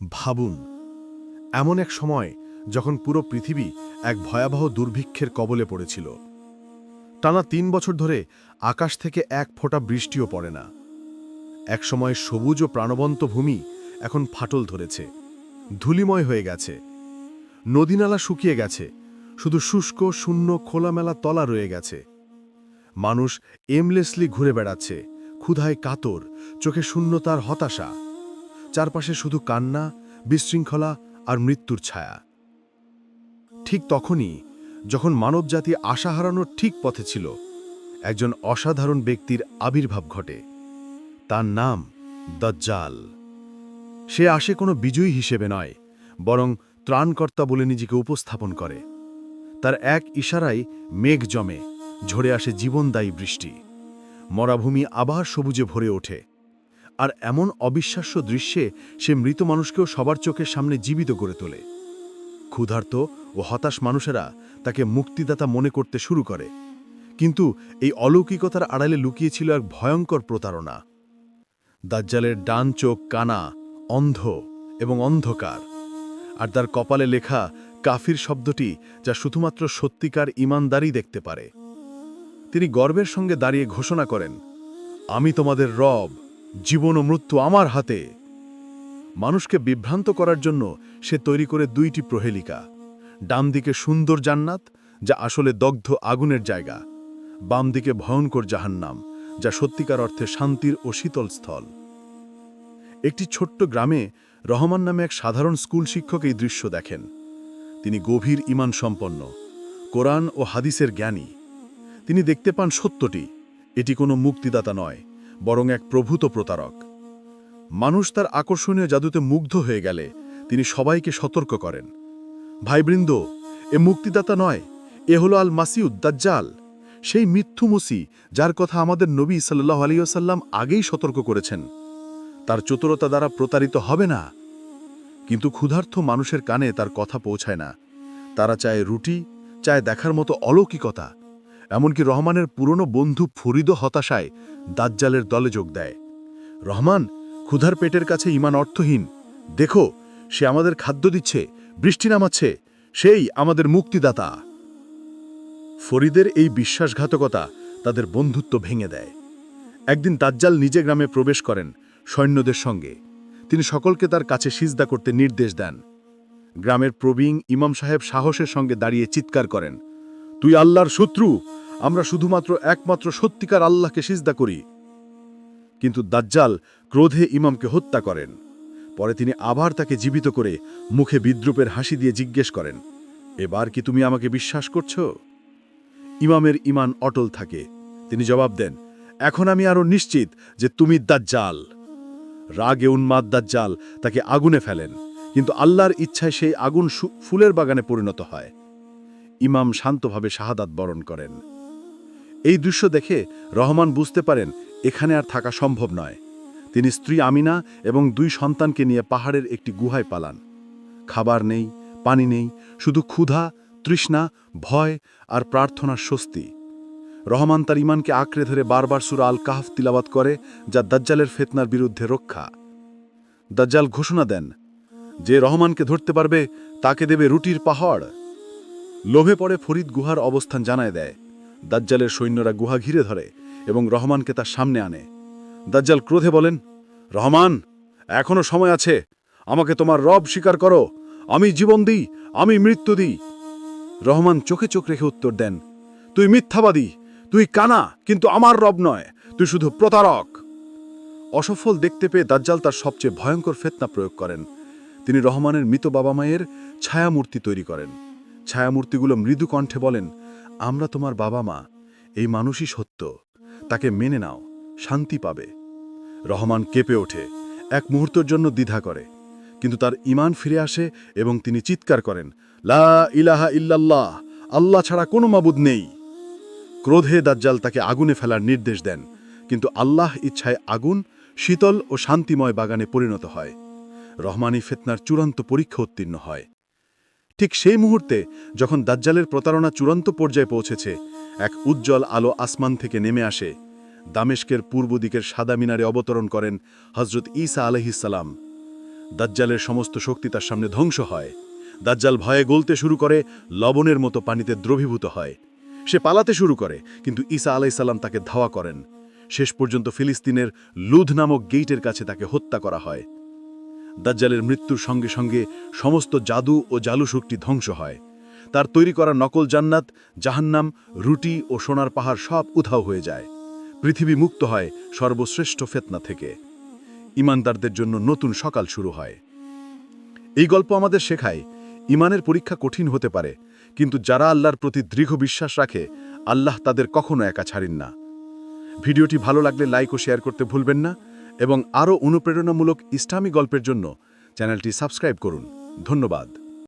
ভাবুন, এমন এক সময় যখন পুরো পৃথিবী এক ভয়াবহ দুর্ভিক্ষের কবলে পড়েছিল। টানা তিন বছর ধরে আকাশ থেকে এক ফোঁটা বৃষ্টিও পড়ে না। এক সময় সবুজ ও প্রাণবন্ত ভূমি এখন ফাটল ধরেছে, ধুলিময় হয়ে গেছে। নদীনালা শুকিয়ে গেছে, শুধু শুষ্ক, শূন্য, খোলামেলা তলা রয়ে গেছে। মানুষ এমলেসলি ঘুরে বেড়াচ্ছে, ক্ষুধায় কাতর, চোখে শূন্যতার হতাশা। চারপাশে শুধু কান্না, বিশৃঙ্খলা আর মৃত্যুর ছায়া। ঠিক তখনই যখন মানবজাতি আশা হারানোর ঠিক পথে ছিল, একজন অসাধারণ ব্যক্তির আবির্ভাব ঘটে। তার নাম দজ্জাল। সে আসে কোনো বিজয়ী হিসেবে নয়, বরং ত্রাণকর্তা বলে নিজেকে উপস্থাপন করে। তার এক ইশারায় মেঘ জমে, ঝরে আসে জীবনদায়ী বৃষ্টি। মরাভূমি আবার সবুজে ভরে ওঠে। আর এমন অবিশ্বাস্য দৃশ্যে সে মৃত মানুষকেও সবার চোখের সামনে জীবিত করে তোলে। ক্ষুধার্ত ও হতাশ মানুষেরা তাকে মুক্তিদাতা মনে করতে শুরু করে। কিন্তু এই অলৌকিকতার আড়ালে লুকিয়েছিল এক ভয়ঙ্কর প্রতারণা। দাজ্জালের ডান চোখ কানা, অন্ধ এবং অন্ধকার। আর তার কপালে লেখা কাফির শব্দটি যা শুধুমাত্র সত্যিকার ইমানদারই দেখতে পারে। তিনি গর্বের সঙ্গে দাঁড়িয়ে ঘোষণা করেন, আমি তোমাদের রব জীবন ও মৃত্যু আমার হাতে। মানুষকে বিভ্রান্ত করার জন্য সে তৈরি করে দুইটি প্রহেলিকা। ডান দিকে সুন্দর জান্নাত, যা আসলে দগ্ধ আগুনের জায়গা। বাম দিকে ভয়ঙ্কর জাহান্নাম, যা সত্যিকার অর্থে শান্তির ও শীতল স্থল। একটি ছোট্ট গ্রামে রহমান নামে এক সাধারণ স্কুল শিক্ষক এই দৃশ্য দেখেন। তিনি গভীর ইমান সম্পন্ন, কোরআন ও হাদিসের জ্ঞানী। তিনি দেখতে পান সত্যটি, এটি কোনো মুক্তিদাতা নয় বরং এক প্রভূত প্রতারক। মানুষ তার আকর্ষণীয় জাদুতে মুগ্ধ হয়ে গেলে তিনি সবাইকে সতর্ক করেন। ভাইবৃন্দ, এ মুক্তিদাতা নয়, এ হলো আল মাসিউদ দাজ্জাল। সেই মিথ্যু মুসি যার কথা আমাদের নবী সাল্লাহ আলিয়াল্লাম আগেই সতর্ক করেছেন। তার চতুরতা দ্বারা প্রতারিত হবে না। কিন্তু ক্ষুধার্থ মানুষের কানে তার কথা পৌঁছায় না। তারা চায় রুটি, চায় দেখার মতো অলৌকিকতা। এমনকি রহমানের পুরনো বন্ধু ফরিদ হতাশায় দাজ্জালের দলে যোগ দেয়। রহমান, ক্ষুধার পেটের কাছে ইমান অর্থহীন। দেখো, সে আমাদের খাদ্য দিচ্ছে, বৃষ্টি নামাচ্ছে, সেই আমাদের মুক্তিদাতা। ফরিদের এই বিশ্বাসঘাতকতা তাদের বন্ধুত্ব ভেঙে দেয়। একদিন দাজ্জাল নিজে গ্রামে প্রবেশ করেন সৈন্যদের সঙ্গে। তিনি সকলকে তার কাছে সিজদা করতে নির্দেশ দেন। গ্রামের প্রবীণ ইমাম সাহেব সাহসের সঙ্গে দাঁড়িয়ে চিৎকার করেন। তুই আল্লাহর শত্রু। আমরা শুধুমাত্র একমাত্র সত্যিকার আল্লাহকে সিজদা করি। কিন্তু দাজ্জাল ক্রোধে ইমামকে হত্যা করেন। পরে তিনি আবার তাকে জীবিত করে মুখে বিদ্রুপের হাসি দিয়ে জিজ্ঞেস করেন, এবার কি তুমি আমাকে বিশ্বাস করছ? ইমামের ইমান অটল থাকে। তিনি জবাব দেন, এখন আমি আরও নিশ্চিত যে তুমি দাজ্জাল। রাগে উন্মাদ দাজ্জাল তাকে আগুনে ফেলেন, কিন্তু আল্লাহর ইচ্ছায় সেই আগুন ফুলের বাগানে পরিণত হয়। ইমাম শান্তভাবে শাহাদাত বরণ করেন। এই দৃশ্য দেখে রহমান বুঝতে পারেন, এখানে আর থাকা সম্ভব নয়। তিনি স্ত্রী আমিনা এবং দুই সন্তানকে নিয়ে পাহাড়ের একটি গুহায় পালান। খাবার নেই, পানি নেই, শুধু ক্ষুধা, তৃষ্ণা, ভয় আর প্রার্থনার স্বস্তি। রহমান তার ইমানকে আঁকড়ে ধরে বারবার সুরা আল কাহফ তিলাবাত করে, যা দাজ্জালের ফেতনার বিরুদ্ধে রক্ষা। দাজ্জাল ঘোষণা দেন, যে রহমানকে ধরতে পারবে, তাকে দেবে রুটির পাহাড়। লোভে পড়ে ফরিদ গুহার অবস্থান জানায় দেয়। দাজ্জালের সৈন্যরা গুহা ঘিরে ধরে এবং রহমানকে তার সামনে আনে। দাজ্জাল ক্রোধে বলেন, রহমান, এখনও সময় আছে। আমাকে তোমার রব স্বীকার করো। আমি জীবন দিই, আমি মৃত্যু দিই। রহমান চোখে চোখ রেখে উত্তর দেন, তুই মিথ্যাবাদী, তুই কানা, কিন্তু আমার রব নয়, তুই শুধু প্রতারক। অসফল দেখতে পেয়ে দাজ্জাল তার সবচেয়ে ভয়ঙ্কর ফেতনা প্রয়োগ করেন। তিনি রহমানের মৃত বাবা মায়ের ছায়ামূর্তি তৈরি করেন। ছায়ামূর্তিগুলো মৃদু কণ্ঠে বলেন, আমরা তোমার বাবা মা, এই মানুষই সত্য। তাকে মেনে নাও, শান্তি পাবে। রহমান কেঁপে ওঠে, এক মুহূর্তের জন্য দ্বিধা করে। কিন্তু তার ইমান ফিরে আসে এবং তিনি চিৎকার করেন, লা ইলাহা ইল্লাল্লাহ, আল্লাহ ছাড়া কোনো মাবুদ নেই। ক্রোধে দাজ্জাল তাকে আগুনে ফেলার নির্দেশ দেন, কিন্তু আল্লাহ ইচ্ছায় আগুন, শীতল ও শান্তিময় বাগানে পরিণত হয়। রহমানি ফেতনার চূড়ান্ত পরীক্ষা উত্তীর্ণ হয়। ঠিক সেই মুহূর্তে যখন দাজ্জালের প্রতারণা চূড়ান্ত পর্যায়ে পৌঁছেছে, এক উজ্জ্বল আলো আসমান থেকে নেমে আসে। দামেস্কের পূর্ব দিকের সাদা মিনারে অবতরণ করেন হজরত ঈসা আলহিসাল্লাম দাজ্জালের সমস্ত শক্তি তার সামনে ধ্বংস হয়। দাজ্জাল ভয়ে গলতে শুরু করে, লবণের মতো পানিতে দ্রবীভূত হয়। সে পালাতে শুরু করে, কিন্তু ঈসা আলাইসাল্লাম তাকে ধাওয়া করেন। শেষ পর্যন্ত ফিলিস্তিনের লুধ নামক গেইটের কাছে তাকে হত্যা করা হয়। দাজ্জালের মৃত্যুর সঙ্গে সঙ্গে সমস্ত জাদু ও জালু শক্তি ধ্বংস হয়। তার তৈরি করা নকল জান্নাত, জাহান্নাম, রুটি ও সোনার পাহাড় সব উধাও হয়ে যায়। পৃথিবী মুক্ত হয় সর্বশ্রেষ্ঠ ফেতনা থেকে। ইমানদারদের জন্য নতুন সকাল শুরু হয়। এই গল্প আমাদের শেখায়, ইমানের পরীক্ষা কঠিন হতে পারে, কিন্তু যারা আল্লাহর প্রতি দৃঢ় বিশ্বাস রাখে, আল্লাহ তাদের কখনো একা ছাড়েন না। ভিডিওটি ভালো লাগলে লাইক ও শেয়ার করতে ভুলবেন না। এবং আরও অনুপ্রেরণামূলক ইসলামী গল্পের জন্য চ্যানেলটি সাবস্ক্রাইব করুন। ধন্যবাদ।